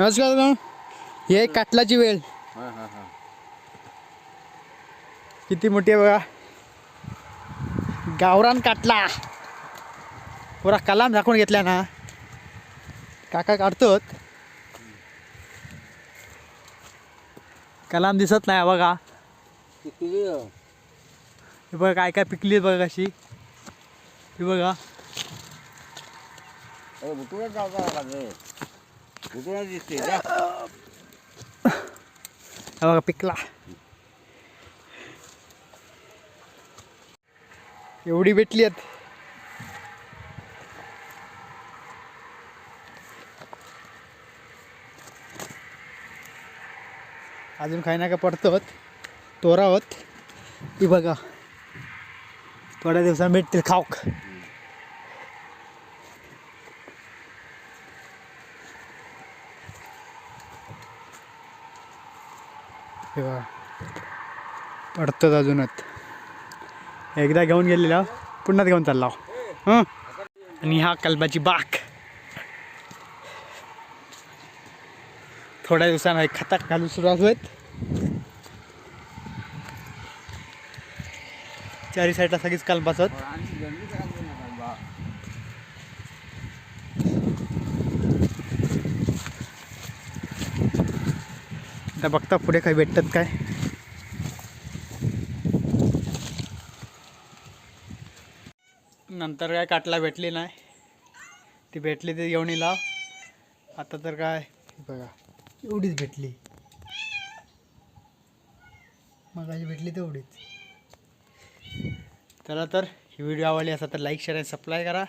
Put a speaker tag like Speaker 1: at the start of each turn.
Speaker 1: नमस्कार. ही काटलाची वेळ
Speaker 2: हा हा हा.
Speaker 1: किती मोठी आहे बघा. गावरान काटला पुरा कलाम झाकून घेतल्या ना. काका काढतोत. कलाम दिसत नाही हा बघा.
Speaker 2: किती
Speaker 1: हे. बघा काय काय पिकली बघा कशी. हे बघा.
Speaker 2: बुटुळा दिसते
Speaker 1: बघा पिकला. एवढी भेटली आहेत. अजून काही ना का पडतात तोरा होत ती बघा. थोड्या दिवसांनी भेटतील खाऊक. हे पडतात अजूनच. एकदा घेऊन गेलेला पुन्हा घेऊन चालला. आणि हा कलबाची बाग. थोड्या दिवसांना खतात घालून सुरुवात होत चारी साईडला सगळीच कलब होत
Speaker 2: आणि जंगली करायची ना कालबा.
Speaker 1: आता बघता पुढे काही भेटतात काय? नंतर काय काटला भेटली नाही. ती भेटली ती घेऊन लाव आता तर काय? बघा एवढीच भेटली. मगाशी भेटली तेवढीच. चला तर ही व्हिडिओ आवडली असा तर लाईक शेअर आणि सबस्क्राईब करा.